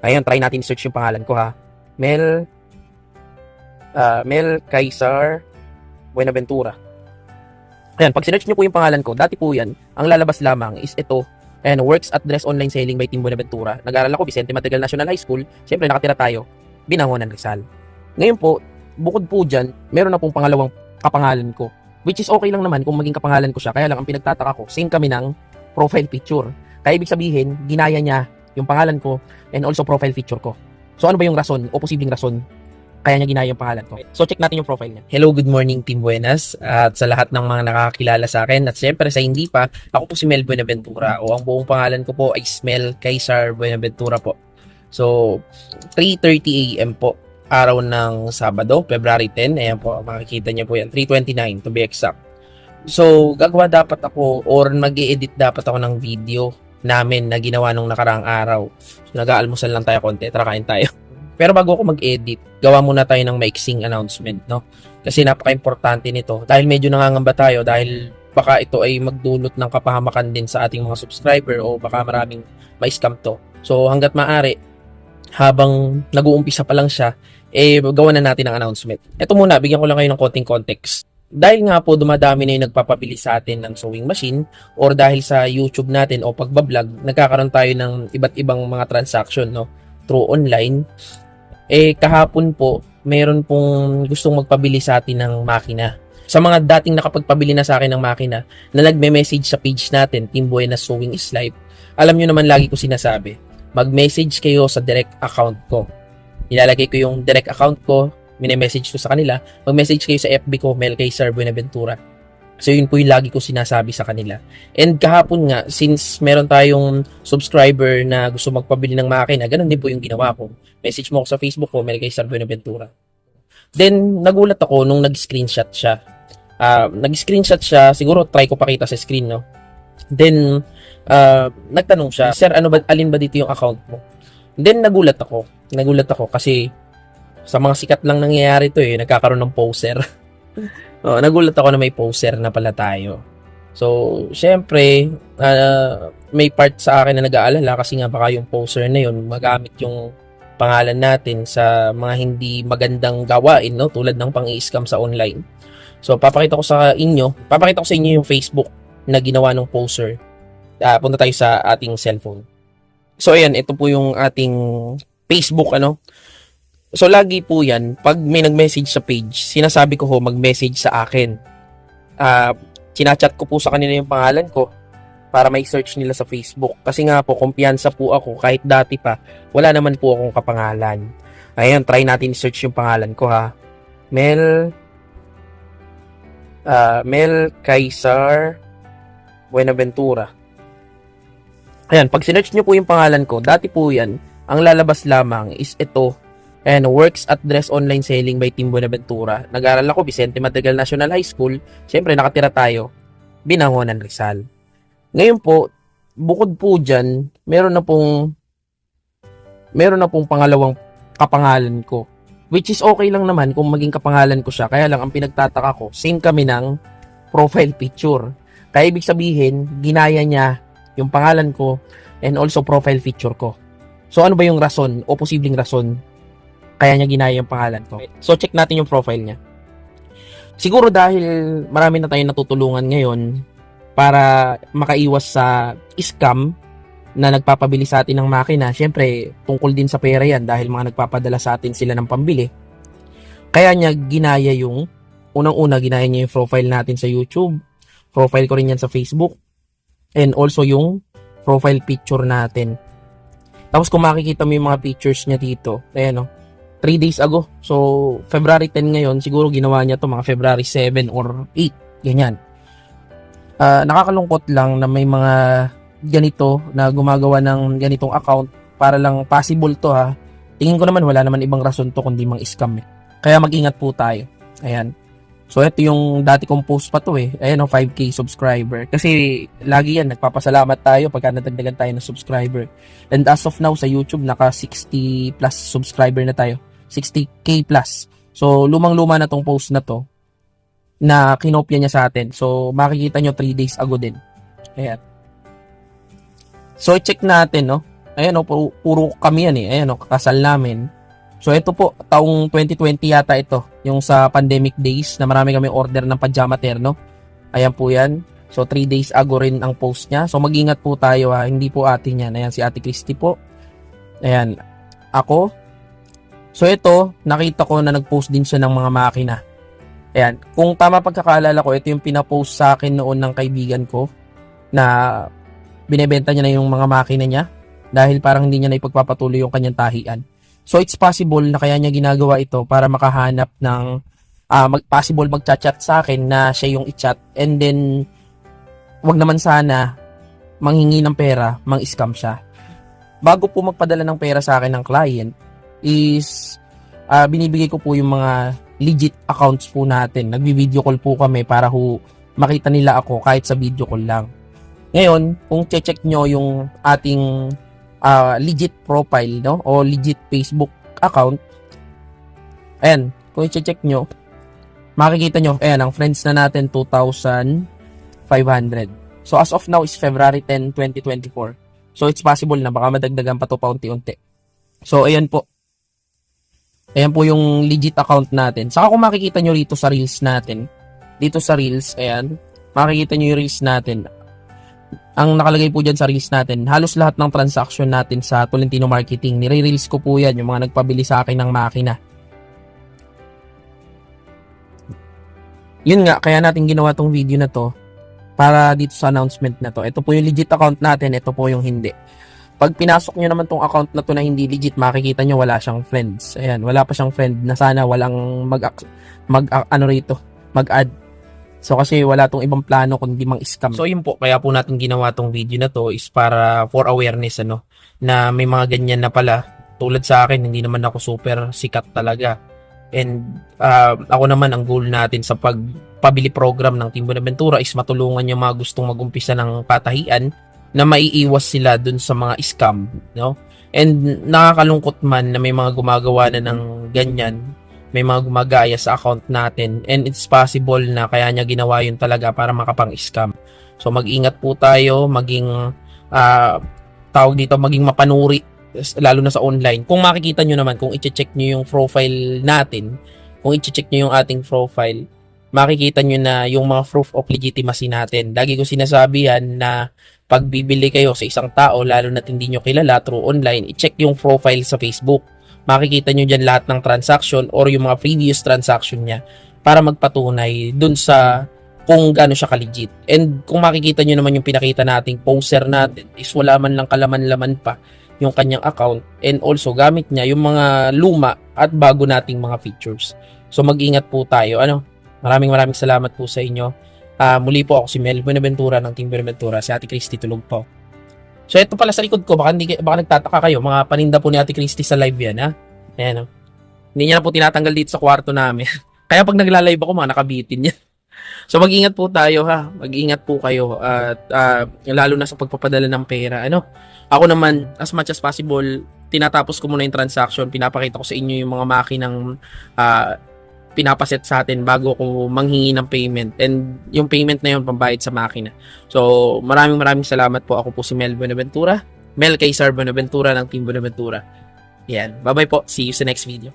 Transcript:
Ayun, try natin search yung pangalan ko ha. Mel ah, Mel Kaisar Buenaventura. Ayan, pag sinearch nyo po yung pangalan ko, dati po yan, ang lalabas lamang is ito, and works at Dress Online Selling by Team Buenaventura. Nag-aaral ako, Vicente Madrigal National High School. Siyempre, nakatira tayo, Binangonan Rizal. Ngayon po, bukod po dyan, meron na pong pangalawang kapangalan ko. Which is okay lang naman kung maging kapangalan ko siya. Kaya lang, ang pinagtataka ko, same kami ng profile picture. Kaya ibig sabihin, ginaya niya yung pangalan ko and also profile picture ko. So ano ba yung rason o posibleng rason kaya niya ginaya yung pangalan ko? So check natin yung profile niya. Hello, good morning Team Buenas at sa lahat ng mga nakakakilala sa akin at syempre sa hindi pa, ako po si Mel Buenaventura o ang buong pangalan ko po ay Mel Kaisar Buenaventura po. So 3.30 a.m. po araw ng Sabado, February 10. Ayan po, makikita niyo po yan. 3.29 to be exact. So, gagawa dapat ako or mag edit dapat ako ng video namin na ginawa nung nakaraang araw. So, nag-aalmusal lang tayo konti, tara kain tayo. Pero bago ako mag-edit, gawa muna tayo ng maiksing announcement, no? Kasi napaka-importante nito. Dahil medyo nangangamba tayo dahil baka ito ay magdulot ng kapahamakan din sa ating mga subscriber o baka maraming ma-scam to. So, hanggat maaari, habang nag-uumpisa pa lang siya, eh, gawa na natin ang announcement. Ito muna, bigyan ko lang kayo ng konting context. Dahil nga po dumadami na yung nagpapabili sa atin ng sewing machine or dahil sa YouTube natin o pagbablog, nagkakaroon tayo ng iba't ibang mga transaction no, through online. Eh, kahapon po, meron pong gustong magpabili sa atin ng makina. Sa mga dating nakapagpabili na sa akin ng makina na nagme-message sa page natin, Team Buena Sewing is Life, alam nyo naman lagi ko sinasabi, mag-message kayo sa direct account ko. Nilalagay ko yung direct account ko, mini-message ko sa kanila, mag-message kayo sa FB ko, Mel Kaysar Buenaventura. So yun po yung lagi ko sinasabi sa kanila. And kahapon nga, since meron tayong subscriber na gusto magpabili ng makina, ganun din po yung ginawa ko. Message mo ako sa Facebook ko, Mel Kaysar Buenaventura. Then, nagulat ako nung nag-screenshot siya. Ah, nag-screenshot siya, siguro try ko pakita sa screen, no? Then, ah, nagtanong siya, Sir, ano ba, alin ba dito yung account mo? Then, nagulat ako. Nagulat ako kasi sa mga sikat lang nangyayari to eh, nagkakaroon ng poser. oh, nagulat ako na may poser na pala tayo. So, syempre, ah, may part sa akin na nag-aalala kasi nga baka yung poser na yun magamit yung pangalan natin sa mga hindi magandang gawain, no? Tulad ng pang-i-scam sa online. So, papakita ko sa inyo, papakita ko sa inyo yung Facebook na ginawa ng poser. Ah, punta tayo sa ating cellphone. So, ayan, ito po yung ating Facebook, ano? So, lagi po yan, pag may nag-message sa page, sinasabi ko ho, mag-message sa akin. Ah, sinachat ko po sa kanila yung pangalan ko para may search nila sa Facebook. Kasi nga po, kumpiyansa po ako, kahit dati pa, wala naman po akong kapangalan. Ayan, try natin search yung pangalan ko ha. Mel, ah, Mel Kaisar Buenaventura. Ayan, pag sinearch nyo po yung pangalan ko, dati po yan, ang lalabas lamang is ito, and works at Dress Online Selling by Team Buenaventura. Nag-aaral ako, Vicente Madrigal National High School. Siyempre, nakatira tayo, Binangonan Rizal. Ngayon po, bukod po dyan, meron na pong, meron na pong pangalawang kapangalan ko. Which is okay lang naman kung maging kapangalan ko siya. Kaya lang, ang pinagtataka ko, same kami ng profile picture. Kaya ibig sabihin, ginaya niya yung pangalan ko and also profile picture ko. So ano ba yung rason o posibleng rason kaya niya ginaya yung pangalan ko? So check natin yung profile niya. Siguro dahil marami na tayong natutulungan ngayon para makaiwas sa scam na nagpapabili sa atin ng makina. Siyempre, tungkol din sa pera yan dahil mga nagpapadala sa atin sila ng pambili. Kaya niya ginaya yung, unang-una ginaya niya yung profile natin sa YouTube. Profile ko rin yan sa Facebook. And also yung profile picture natin. Tapos kung makikita mo yung mga pictures niya dito, ayan o, 3 days ago. So, February 10 ngayon, siguro ginawa niya to mga February 7 or 8, ganyan. Ah, nakakalungkot lang na may mga ganito na gumagawa ng ganitong account para lang possible to ha. Tingin ko naman wala naman ibang rason to kundi mang scam eh. Kaya mag-ingat po tayo. Ayan. So, ito yung dati kong post pa to eh. Ayan o, 5k subscriber. Kasi, lagi yan, nagpapasalamat tayo pagka nadagdagan tayo ng subscriber. And as of now, sa YouTube, naka 60 plus subscriber na tayo. 60k plus. So, lumang-luma na tong post na to na kinopya niya sa atin. So, makikita nyo 3 days ago din. Ayan. So, check natin, no? ayan o, puro, puro kami yan eh. Ayan o, kasal namin. So ito po, taong 2020 yata ito, yung sa pandemic days na marami kami order ng pajama terno. Ayan po yan. So 3 days ago rin ang post niya. So mag-ingat po tayo ha, hindi po atin yan. Ayan si Ate Christy po. Ayan, ako. So ito, nakita ko na nag-post din siya ng mga makina. Ayan, kung tama pagkakaalala ko, ito yung pinapost sa akin noon ng kaibigan ko na binebenta niya na yung mga makina niya dahil parang hindi niya na ipagpapatuloy yung kanyang tahian. So it's possible na kaya niya ginagawa ito para makahanap ng ah, mag possible magchat-chat sa akin na siya yung i-chat and then wag naman sana manghingi ng pera, mang-scam siya. Bago po magpadala ng pera sa akin ng client is ah, binibigay ko po yung mga legit accounts po natin. Nagbi-video call po kami para ho makita nila ako kahit sa video call lang. Ngayon, kung check nyo yung ating ah, legit profile no o legit Facebook account ayan kung i-check nyo makikita nyo ayan ang friends na natin 2,500 so as of now is February 10, 2024 so it's possible na baka madagdagan pa to paunti-unti so ayan po ayan po yung legit account natin saka kung makikita nyo rito sa reels natin dito sa reels ayan makikita nyo yung reels natin ang nakalagay po dyan sa reels natin, halos lahat ng transaction natin sa Tolentino Marketing, nire-reels ko po yan, yung mga nagpabili sa akin ng makina. Yun nga, kaya natin ginawa tong video na to para dito sa announcement na to. Ito po yung legit account natin, ito po yung hindi. Pag pinasok nyo naman tong account na to na hindi legit, makikita nyo wala siyang friends. Ayan, wala pa siyang friend na sana walang mag, mag ano rito, mag-add So kasi wala tong ibang plano kundi mang scam. So yun po, kaya po natin ginawa tong video na to is para for awareness ano na may mga ganyan na pala. Tulad sa akin, hindi naman ako super sikat talaga. And uh, ako naman ang goal natin sa pagpabili program ng Team Buenaventura is matulungan yung mga gustong magumpisa ng patahian na maiiwas sila dun sa mga scam, no? And nakakalungkot man na may mga gumagawa na ng ganyan may mga gumagaya sa account natin and it's possible na kaya niya ginawa yun talaga para makapang-scam. So mag-ingat po tayo, maging uh, tawag dito, maging mapanuri lalo na sa online. Kung makikita nyo naman, kung i-check nyo yung profile natin, kung i-check nyo yung ating profile, makikita nyo na yung mga proof of legitimacy natin. Lagi ko sinasabi yan na pag bibili kayo sa isang tao, lalo na hindi nyo kilala through online, i-check yung profile sa Facebook makikita nyo dyan lahat ng transaction or yung mga previous transaction niya para magpatunay dun sa kung gaano siya ka-legit. And kung makikita nyo naman yung pinakita nating poster natin is wala man lang kalaman-laman pa yung kanyang account and also gamit niya yung mga luma at bago nating mga features. So mag-ingat po tayo. Ano? Maraming maraming salamat po sa inyo. Uh, muli po ako si Mel Buenaventura ng Team Buenaventura. Si Ate Christy tulog po. So ito pala sa likod ko, baka, hindi, baka nagtataka kayo, mga paninda po ni Ate Christy sa live yan, ha? Ayan, oh. Hindi niya na po tinatanggal dito sa kwarto namin. Kaya pag nagla-live ako, mga nakabitin niya. So mag-ingat po tayo ha. Mag-ingat po kayo at uh, lalo na sa pagpapadala ng pera. Ano? Ako naman as much as possible tinatapos ko muna yung transaction, pinapakita ko sa inyo yung mga makinang uh, pinapaset sa atin bago ko manghingi ng payment and yung payment na yun pambayad sa makina. So maraming maraming salamat po. Ako po si Mel Buenaventura. Mel Kaysar Buenaventura ng Team Buenaventura. Yan. Bye-bye po. See you sa next video.